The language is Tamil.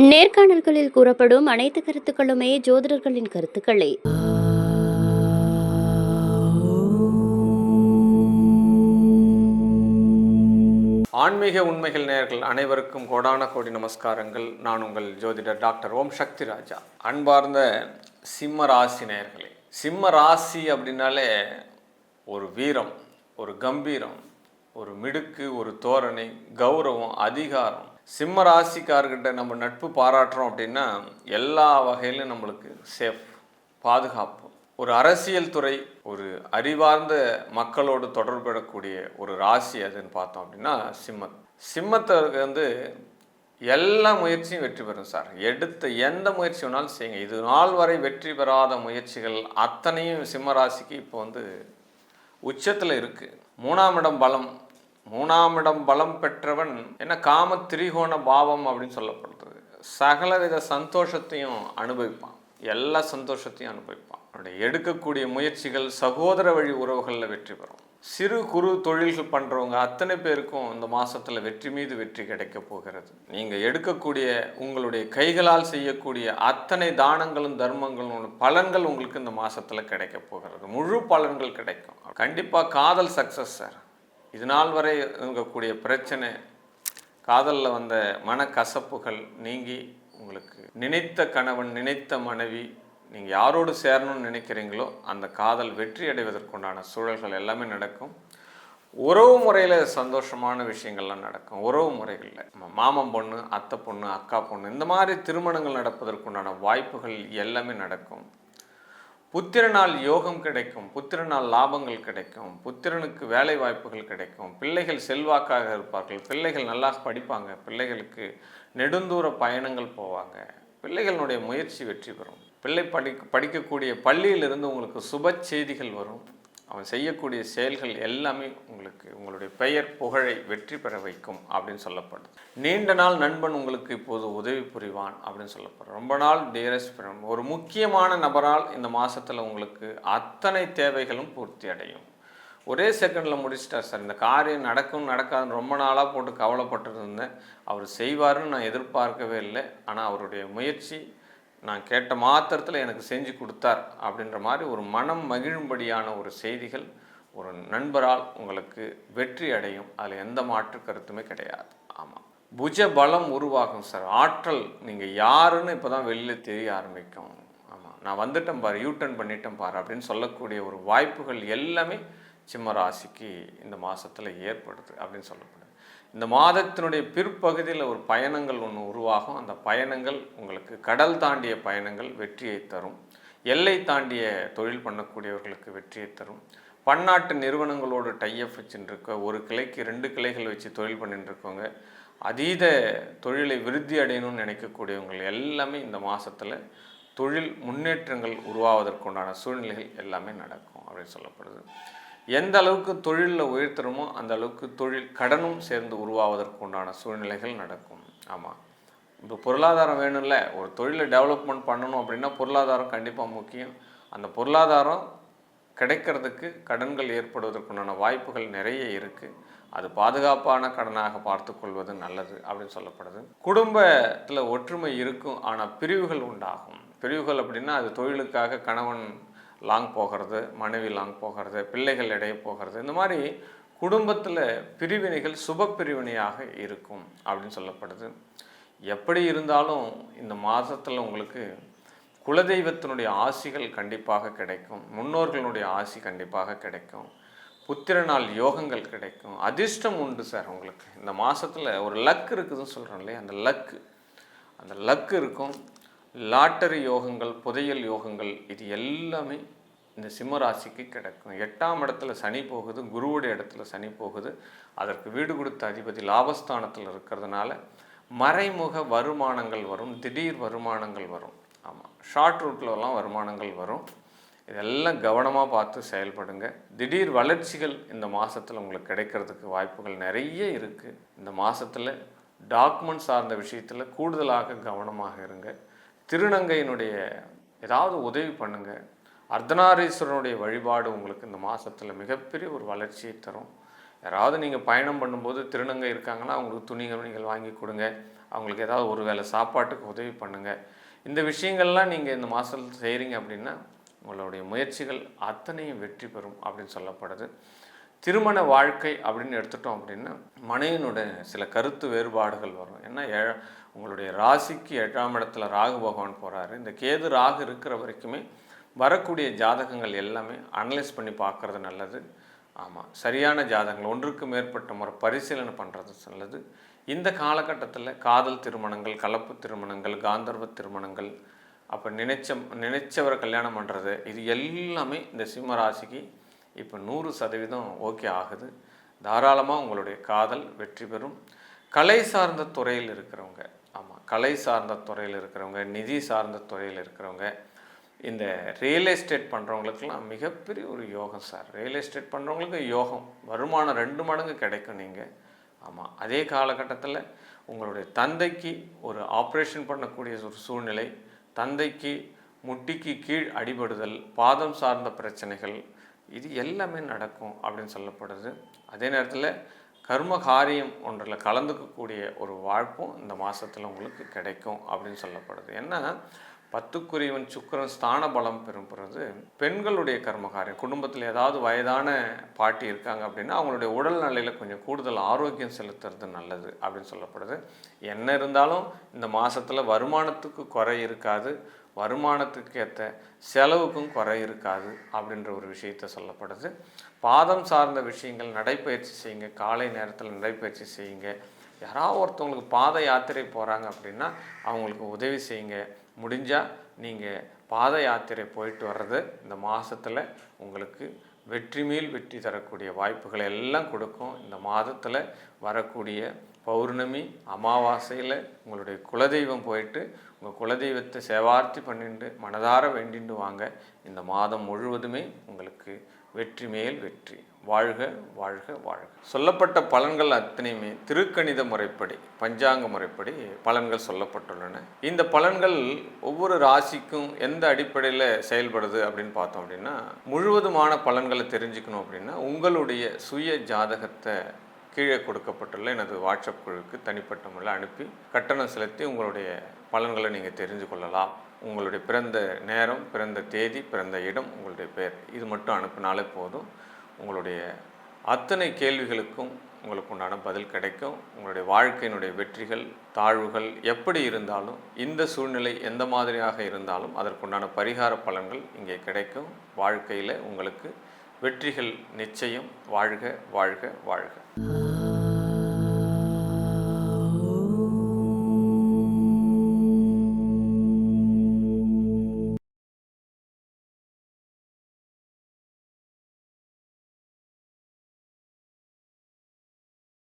நேர்காணல்களில் கூறப்படும் அனைத்து கருத்துக்களுமே ஜோதிடர்களின் கருத்துக்களே. ஆன்மீக உண்மைகள் நேர்கள் அனைவருக்கும் கோடான கோடி நமஸ்காரங்கள். நான் உங்கள் ஜோதிடர் டாக்டர் ஓம் சக்தி ராஜா. அன்பார்ந்த சிம்ம ராசி நேர்களே சிம்ம ராசி அப்படின்னாலே ஒரு வீரம் ஒரு கம்பீரம் ஒரு மிடுக்கு ஒரு தோரணை கௌரவம் அதிகாரம் சிம்ம ராசிக்கார்கிட்ட நம்ம நட்பு பாராட்டுறோம் அப்படின்னா எல்லா வகையிலும் நம்மளுக்கு சேஃப் பாதுகாப்பு. ஒரு அரசியல் துறை ஒரு அறிவார்ந்த மக்களோடு தொடர்புடக்கூடிய ஒரு ராசி அதுன்னு பார்த்தோம் அப்படின்னா சிம்மம். சிம்மத்திற்கு வந்து எல்லா முயற்சியும் வெற்றி பெறும் சார். எடுத்த எந்த முயற்சி வேணாலும் செய்யுங்க. இது நாள் வரை வெற்றி பெறாத முயற்சிகள் அத்தனையும் சிம்ம ராசிக்கு இப்போ வந்து உச்சத்தில் இருக்குது மூணாம் இடம் பலம் மூணாம் இடம் பலம் பெற்றவன் என்ன காம திரிகோண பாவம் அப்படின்னு சொல்லப்படுறது. சகலவித சந்தோஷத்தையும் அனுபவிப்பான். எல்லா சந்தோஷத்தையும் அனுபவிப்பான். அவனுடைய எடுக்கக்கூடிய முயற்சிகள் சகோதர வழி உறவுகளில் வெற்றி பெறும். சிறு குறு தொழில்கள் பண்ணுறவங்க அத்தனை பேருக்கும் இந்த மாதத்தில் வெற்றி மீது வெற்றி கிடைக்க போகிறது. நீங்கள் எடுக்கக்கூடிய உங்களுடைய கைகளால் செய்யக்கூடிய அத்தனை தானங்களும் தர்மங்களும் பலன்கள் உங்களுக்கு இந்த மாதத்தில் கிடைக்க போகிறது. முழு பலன்கள் கிடைக்கும். கண்டிப்பாக காதல் சக்ஸஸ் சார் இது நாள் வரை இருக்கக்கூடிய பிரச்சனை காதலில் வந்த மனக்கசப்புகள் நீங்கி உங்களுக்கு நினைத்த கணவன் நினைத்த மனைவி நீங்கள் யாரோடு சேரணும்னு நினைக்கிறீங்களோ அந்த காதல் வெற்றி அடைவதற்குண்டான சூழல்கள் எல்லாமே நடக்கும். உறவு முறையில் சந்தோஷமான விஷயங்கள்லாம் நடக்கும். உறவு முறைகளில். மாமன் பொண்ணு அத்தை பொண்ணு அக்கா பொண்ணு இந்த மாதிரி திருமணங்கள் நடப்பதற்குண்டான வாய்ப்புகள் எல்லாமே நடக்கும். புத்திரனால் யோகம் கிடைக்கும் புத்திரனால் லாபங்கள் கிடைக்கும் புத்திரனுக்கு வேலை வாய்ப்புகள் கிடைக்கும் பிள்ளைகள் செல்வாக்காக இருப்பார்கள் பிள்ளைகள் நல்லா படிப்பாங்க பிள்ளைகளுக்கு நெடுந்தூர பயணங்கள் போவாங்க பிள்ளைகளுடைய முயற்சி வெற்றி பெறும் பிள்ளை படி படிக்கக்கூடிய பள்ளியிலிருந்து உங்களுக்கு சுப செய்திகள் வரும் அவன் செய்யக்கூடிய செயல்கள் எல்லாமே உங்களுக்கு உங்களுடைய பெயர் புகழை வெற்றி பெற வைக்கும் அப்படின்னு சொல்லப்படுது. நீண்ட நாள் நண்பன் உங்களுக்கு இப்போது உதவி புரிவான் அப்படின்னு சொல்லப்படுது. ரொம்ப நாள் டியரஸ்ட் ஃப்ரெண்ட் ஒரு முக்கியமான நபரால் இந்த மாதத்தில் உங்களுக்கு அத்தனை தேவைகளும் பூர்த்தி அடையும். ஒரே செகண்டில் முடிச்சிட்டார் சார். இந்த காரியம் நடக்கும் நடக்காதுன்னு ரொம்ப நாளாக போட்டு கவலைப்பட்டு இருந்தேன். அவர் செய்வாருன்னு நான் எதிர்பார்க்கவே இல்லை. ஆனால் அவருடைய முயற்சி நான் கேட்ட மாத்திரத்தில் எனக்கு செஞ்சு கொடுத்தார் அப்படின்ற மாதிரி ஒரு மனம் மகிழும்படியான ஒரு செய்திகள் ஒரு நண்பரால் உங்களுக்கு வெற்றி அடையும். அதில் எந்த மாற்று கருத்துமே கிடையாது. ஆமாம் புஜ பலம் உருவாகும் சார். ஆற்றல் நீங்கள் யாருன்னு இப்போ தான் வெளியில் தெரிய ஆரம்பிக்கும். ஆமாம் நான் வந்துட்டேன் பாரு யூட்டர்ன் பண்ணிட்டேன் பாரு அப்படின்னு சொல்லக்கூடிய ஒரு வாய்ப்புகள் எல்லாமே சிம்ம ராசிக்கு இந்த மாதத்தில் ஏற்படுது அப்படின்னு சொல்லப்படுது இந்த மாதத்தினுடைய பிற்பகுதியில் ஒரு பயணங்கள் ஒன்று உருவாகும். அந்த பயணங்கள் உங்களுக்கு கடல் தாண்டிய பயணங்கள் வெற்றியை தரும். எல்லை தாண்டிய தொழில் பண்ணக்கூடியவர்களுக்கு வெற்றியை தரும். பன்னாட்டு நிறுவனங்களோடு டைஅப் வச்சுருக்க ஒரு கிளைக்கு ரெண்டு கிளைகள் வச்சு தொழில் பண்ணிட்டுருக்கவங்க அதீத தொழிலை விருத்தி அடையணும்னு நினைக்கக்கூடியவங்க எல்லாமே இந்த மாதத்தில் தொழில் முன்னேற்றங்கள் உருவாவதற்குண்டான சூழ்நிலைகள் எல்லாமே நடக்கும் அப்படின்னு சொல்லப்படுது. எந்த அளவுக்கு தொழிலில் உயர்த்துறோமோ அந்த அளவுக்கு தொழில் கடனும் சேர்ந்து உருவாவதற்கு உண்டான சூழ்நிலைகள் நடக்கும். ஆமாம் இப்போ பொருளாதாரம் வேணும்ல. ஒரு தொழிலை டெவலப்மெண்ட் பண்ணணும் அப்படின்னா பொருளாதாரம் கண்டிப்பாக முக்கியம். அந்த பொருளாதாரம் கிடைக்கிறதுக்கு கடன்கள் ஏற்படுவதற்குண்டான வாய்ப்புகள் நிறைய இருக்குது அது பாதுகாப்பான கடனாக பார்த்து கொள்வது நல்லது அப்படின்னு சொல்லப்படுது. குடும்பத்தில் ஒற்றுமை இருக்கும் ஆனால் பிரிவுகள் உண்டாகும். பிரிவுகள் அப்படின்னா அது தொழிலுக்காக கணவன் லாங் போகிறது மனைவி லாங் போகிறது பிள்ளைகள் இடையே போகிறது. இந்த மாதிரி குடும்பத்தில் பிரிவினைகள் சுப பிரிவினையாக இருக்கும் அப்படின்னு சொல்லப்படுது. எப்படி இருந்தாலும் இந்த மாதத்தில் உங்களுக்கு குலதெய்வத்தினுடைய ஆசிகள் கண்டிப்பாக கிடைக்கும். முன்னோர்களுடைய ஆசி கண்டிப்பாக கிடைக்கும். புத்திரனால் யோகங்கள் கிடைக்கும். அதிர்ஷ்டம் உண்டு சார் உங்களுக்கு. இந்த மாதத்தில் ஒரு லக் இருக்குதுன்னு சொல்கிறோம் இல்லையா? அந்த லக்கு அந்த லக் இருக்கும். லாட்டரி யோகங்கள் புதையல் யோகங்கள் இது எல்லாமே இந்த சிம்ம ராசிக்கு கிடைக்கும். எட்டாம் இடத்துல சனி போகுது குருவுடைய இடத்துல சனி போகுது. அதற்கு வீடு கொடுத்த அதிபதி லாபஸ்தானத்தில் இருக்கிறதுனால மறைமுக வருமானங்கள் வரும் திடீர் வருமானங்கள் வரும். ஆமாம் ஷார்ட் ரூட்லலாம் வருமானங்கள் வரும். இதெல்லாம் கவனமாக பார்த்து செயல்படுங்க. திடீர் வளர்ச்சிகள் இந்த மாதத்தில் உங்களுக்கு கிடைக்கிறதுக்கு வாய்ப்புகள் நிறைய இருக்குது இந்த மாதத்தில் டாக்குமெண்ட் சார்ந்த விஷயத்தில் கூடுதலாக கவனமாக இருங்க. திருநங்கையினுடைய ஏதாவது உதவி பண்ணுங்கள் அர்த்தநாரீஸ்வரனுடைய வழிபாடு உங்களுக்கு இந்த மாதத்தில் மிகப்பெரிய ஒரு வளர்ச்சியை தரும். யாராவது நீங்கள் பயணம் பண்ணும்போது திருநங்கை இருக்காங்கன்னா அவங்களுக்கு துணிகள் நீங்கள் வாங்கி கொடுங்க. அவங்களுக்கு ஏதாவது ஒரு வேளை சாப்பாட்டுக்கு உதவி பண்ணுங்கள் இந்த விஷயங்கள்லாம் நீங்கள் இந்த மாதத்தில் செய்கிறீங்க அப்படின்னா உங்களுடைய முயற்சிகள் அத்தனையும் வெற்றி பெறும் அப்படின்னு சொல்லப்படுது. திருமண வாழ்க்கை அப்படின்னு எடுத்துட்டோம் அப்படின்னா மனைவினுடைய சில கருத்து வேறுபாடுகள் வரும். ஏன்னா ஏழ உங்களுடைய ராசிக்கு ஏழாம் இடத்துல ராகு பகவான் போகிறாரு இந்த கேது ராகு இருக்கிற வரைக்குமே வரக்கூடிய ஜாதகங்கள் எல்லாமே அனலைஸ் பண்ணி பார்க்குறது நல்லது. ஆமாம் சரியான ஜாதகங்கள் ஒன்றுக்கு மேற்பட்ட முறை பரிசீலனை பண்ணுறது நல்லது. இந்த காலகட்டத்தில் காதல் திருமணங்கள் கலப்பு திருமணங்கள் காந்தர்வ திருமணங்கள் அப்போ நினைச்ச நினைச்சவரை கல்யாணம் பண்ணுறது இது எல்லாமே இந்த சிம்ம ராசிக்கு இப்போ நூறு சதவீதம் ஓகே ஆகுது. தாராளமாக உங்களுடைய காதல் வெற்றி பெறும். கலை சார்ந்த துறையில் இருக்கிறவங்க ஆமாம் கலை சார்ந்த துறையில் இருக்கிறவங்க நிதி சார்ந்த துறையில் இருக்கிறவங்க இந்த ரியல் எஸ்டேட் பண்ணுறவங்களுக்கெல்லாம் மிகப்பெரிய ஒரு யோகம் சார். ரியல் எஸ்டேட் பண்ணுறவங்களுக்கு யோகம் வருமானம் ரெண்டு மடங்கு கிடைக்கும் நீங்கள் ஆமாம் அதே காலகட்டத்தில் உங்களுடைய தந்தைக்கு ஒரு ஆப்ரேஷன் பண்ணக்கூடிய ஒரு சூழ்நிலை தந்தைக்கு முட்டிக்கு கீழ் அடிபடுதல் பாதம் சார்ந்த பிரச்சனைகள் இது எல்லாமே நடக்கும் அப்படின்னு சொல்லப்படுது அதே நேரத்தில் கர்ம காரியம் ஒன்றில் கலந்துக்கக்கூடிய ஒரு வாழ்ப்பும் இந்த மாதத்தில் உங்களுக்கு கிடைக்கும் அப்படின்னு சொல்லப்படுது. ஏன்னா பத்துக்குரியவன் சுக்கிரன் ஸ்தான பலம் பெறும்போது பெண்களுடைய கர்மகாரியம் குடும்பத்தில் ஏதாவது வயதான பாட்டி இருக்காங்க அப்படின்னா அவங்களுடைய உடல் நிலையில் கொஞ்சம் கூடுதல் ஆரோக்கியம் செலுத்துறது நல்லது அப்படின்னு சொல்லப்படுது. என்ன இருந்தாலும் இந்த மாதத்தில் வருமானத்துக்கு குறை இருக்காது. வருமானத்துக்கு ஏற்ற செலவுக்கும் குறை இருக்காது அப்படின்ற ஒரு விஷயத்த சொல்லப்படுது. பாதம் சார்ந்த விஷயங்கள் நடைப்பயிற்சி செய்யுங்க. காலை நேரத்தில் நடைப்பயிற்சி செய்யுங்க. யாராவது ஒருத்தவங்களுக்கு பாத யாத்திரை போகிறாங்க அப்படின்னா அவங்களுக்கு உதவி செய்யுங்க. முடிஞ்சால் நீங்கள் பாத யாத்திரை போயிட்டு வர்றது இந்த மாதத்தில் உங்களுக்கு வெற்றி மேல் வெற்றி தரக்கூடிய வாய்ப்புகளை எல்லாம் கொடுக்கும். இந்த மாதத்தில் வரக்கூடிய பௌர்ணமி அமாவாசையில் உங்களுடைய குலதெய்வம் போயிட்டு உங்கள் குலதெய்வத்தை சேவார்த்தி பண்ணிட்டு மனதார வேண்டிட்டு வாங்க. இந்த மாதம் முழுவதுமே உங்களுக்கு வெற்றி மேல் வெற்றி. வாழ்க வாழ்க வாழ்க. சொல்லப்பட்ட பலன்கள் அத்தனையுமே திருக்கணித முறைப்படி பஞ்சாங்க முறைப்படி பலன்கள் சொல்லப்பட்டுள்ளன. இந்த பலன்கள் ஒவ்வொரு ராசிக்கும் எந்த அடிப்படையில் செயல்படுது அப்படின்னு பார்த்தோம் அப்படின்னா முழுவதுமான பலன்களை தெரிஞ்சுக்கணும் அப்படின்னா உங்களுடைய சுய ஜாதகத்தை கீழே கொடுக்கப்பட்டுள்ள எனது வாட்ஸ்அப் குழுவுக்கு தனிப்பட்ட முறையில் அனுப்பி கட்டணம் செலுத்தி உங்களுடைய பலன்களை நீங்கள் தெரிஞ்சு கொள்ளலாம். உங்களுடைய பிறந்த நேரம் பிறந்த தேதி பிறந்த இடம் உங்களுடைய பெயர் இது மட்டும் அனுப்பினாலே போதும். உங்களுடைய அத்தனை கேள்விகளுக்கும் உங்களுக்கு உண்டான பதில் கிடைக்கும். உங்களுடைய வாழ்க்கையினுடைய வெற்றிகள் தாழ்வுகள் எப்படி இருந்தாலும் இந்த சூழ்நிலை எந்த மாதிரியாக இருந்தாலும் அதற்குண்டான பரிகார பலன்கள் இங்கே கிடைக்கும். வாழ்க்கையில் உங்களுக்கு வெற்றிகள் நிச்சயம். வாழ்க வாழ்க வாழ்க.